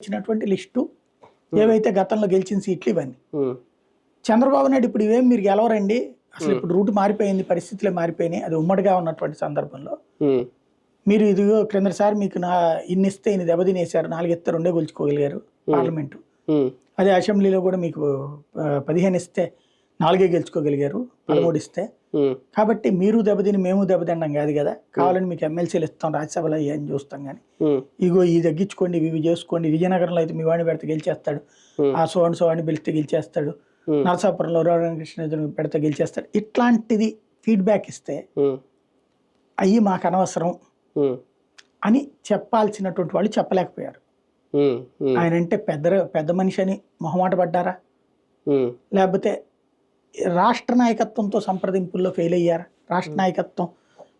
ఇచ్చినటువంటి లిస్టు ఏవైతే గతంలో గెలిచిన సీట్లు ఇవన్నీ. చంద్రబాబు నాయుడు ఇప్పుడు ఇవేం మీరు గెలవరండి? అసలు ఇప్పుడు రూట్ మారిపోయింది పరిస్థితులే మారిపోయినాయి అది ఉమ్మడిగా ఉన్నటువంటి సందర్భంలో. మీరు ఇదిగో క్రిందసారి మీకు నా ఇన్ని ఇస్తే ఇన్ని దెబ్బతినేశారు నాలుగు ఇస్తే రెండే గెలుచుకోగలిగారు పార్లమెంటు. అదే అసెంబ్లీలో కూడా మీకు పదిహేను ఇస్తే నాలుగే గెలుచుకోగలిగారు పదమూడు ఇస్తే కాబట్టి మీరు దెబ్బతిని మేము దెబ్బతిండం కాదు కదా. కావాలని మీకు ఎమ్మెల్సీలు ఇస్తాం రాజ్యసభలో ఏం చూస్తాం కానీ ఇగో ఇది తగ్గించుకోండి ఇవి చేసుకోండి విజయనగరంలో అయితే మీ వాడిని పెడితే గెలిచేస్తాడు. ఆ సోని సోని పిలిస్తే గెలిచేస్తాడు. నరసాపురంలో రామకృష్ణ పెడితే గెలిచేస్తాడు. ఇట్లాంటిది ఫీడ్బ్యాక్ ఇస్తే అయ్యి మాకు అనవసరం అని చెప్పాల్సినటువంటి వాళ్ళు చెప్పలేకపోయారు. ఆయన అంటే పెద్ద పెద్ద మనిషి అని మొహమాట పడ్డారా? లేకపోతే రాష్ట్ర నాయకత్వంతో సంప్రదింపుల్లో ఫెయిల్ అయ్యారా? రాష్ట్ర నాయకత్వం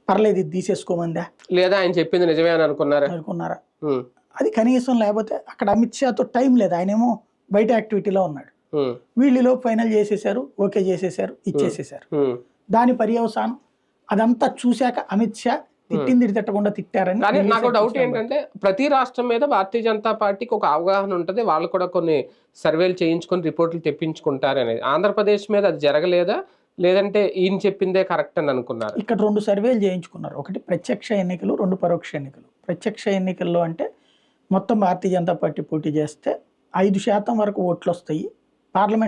పర్లేదు ఇది తీసేసుకోమందా? లేదా ఆయన చెప్పింది నిజమే అని అనుకున్నారా? అనుకున్నారా? అది కనీసం లేకపోతే అక్కడ అమిత్ షాతో టైం లేదు. ఆయనేమో బయట యాక్టివిటీలో ఉన్నాడు. వీళ్ళలో ఫైనల్ చేసేసారు ఓకే చేసేసారు ఇచ్చేసేసారు. దాని పర్యవసానం అదంతా చూశాక అమిత్ షా తిట్టింది తిట్టకుండా తిట్టారని కానీ నాకు డౌట్ ఏంటంటే ప్రతి రాష్ట్రం మీద భారతీయ జనతా పార్టీకి ఒక అవగాహన ఉంటుంది. వాళ్ళు కూడా కొన్ని సర్వేలు చేయించుకొని రిపోర్ట్లు తెప్పించుకుంటారు అనేది ఆంధ్రప్రదేశ్ మీద అది జరగలేదా? లేదంటే ఈయన చెప్పిందే కరెక్ట్ అని అనుకున్నారు? ఇక్కడ రెండు సర్వేలు చేయించుకున్నారు. ఒకటి ప్రత్యక్ష ఎన్నికలు రెండు పరోక్ష ఎన్నికలు. ప్రత్యక్ష ఎన్నికల్లో అంటే మొత్తం భారతీయ జనతా పార్టీ పోటీ చేస్తే ఐదు శాతం వరకు ఓట్లు వస్తాయి. పార్లమెంట్